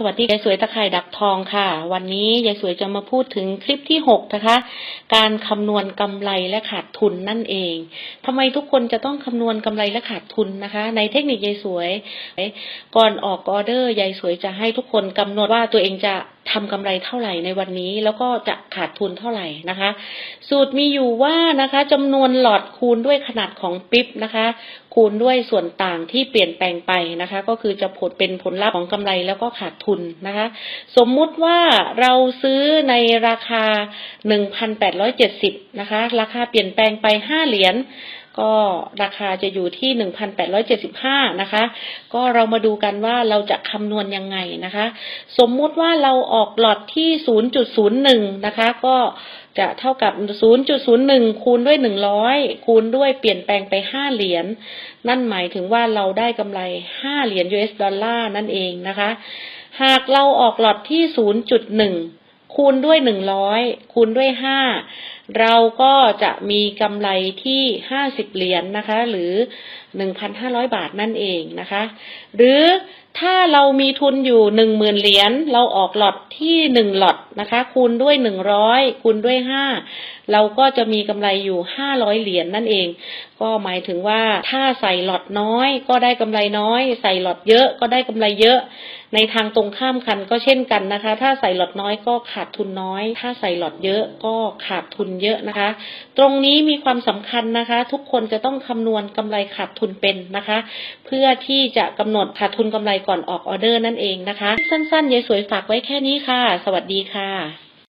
สวัสดียายสวยตะไคร่ดักทองค่ะ วันนี้ยายสวยจะมาพูดถึงคลิปที่6นะคะ การคำนวณกำไรและขาดทุนนั่นเองทำไมทุกคนจะต้องคำนวณกำไรและขาดทุนนะคะ ในเทคนิคยายสวย ก่อนออกออเดอร์ยายสวยจะให้ทุกคนกำหนดว่าตัวเองจะ ทำกำไรเท่าไหร่ในวันนี้ แล้วก็จะขาดทุนเท่าไหร่นะคะ สูตรมีอยู่ว่านะคะจำนวนหลอดคูณด้วยขนาดของปิ๊บนะคะ คูณด้วยส่วนต่างที่เปลี่ยนแปลงไปนะคะ ก็คือจะผลเป็นผลลัพธ์ของกำไรแล้วก็ขาดทุนนะคะ สมมุติว่าเราซื้อในราคา1,870นะคะ ราคาเปลี่ยนแปลงไป5เหรียญ ก็ราคาจะอยู่ที่1,875นะคะ ก็เรามาดูกันว่าเราจะคำนวณยังไงนะคะ สมมุติว่าเราออกหลอดที่0.01นะคะ ก็จะเท่ากับ 0.01 คูณด้วย 100 คูณด้วยเปลี่ยนแปลงไป 5 เหรียญ นั่นหมายถึงว่าเราได้กำไร 5 เหรียญ US ดอลลาร์นั่นเองนะคะ หากเราออกหลอดที่ 0.1 คูณด้วย 100 คูณด้วย 5 เราก็จะมีกำไรที่50เหรียญนนะคะ หรือ1,500บาทนั่นเองนะคะ หรือ ถ้าเรามีทุนอยู่10,000เหรียญเราออกหลอดที่1หลอดนะคะ คูณด้วย100คูณด้วย5เราก็จะมีกำไรอยู่500เหรียญนนั่นเอง ก็หมายถึงว่าถ้าใส่หลอดน้อย ก็ได้กำไรน้อย ใส่หลอดเยอะก็ได้กำไรเยอะ ในทางตรงข้ามกันก็เช่นกันนะคะ ถ้าใส่หลอดน้อยก็ขาดทุนน้อย ถ้าใส่หลอดเยอะก็ขาดทุนเยอะนะคะ ตรงนี้มีความสำคัญนะคะ ทุกคนจะต้องคำนวณกำไรขาดทุนเป็นนะคะ เพื่อที่จะกำหนดขาดทุนกำไรก่อนออกออเดอร์นั่นเองนะคะ สั้นๆยายสวยฝากไว้แค่นี้ค่ะ สวัสดีค่ะ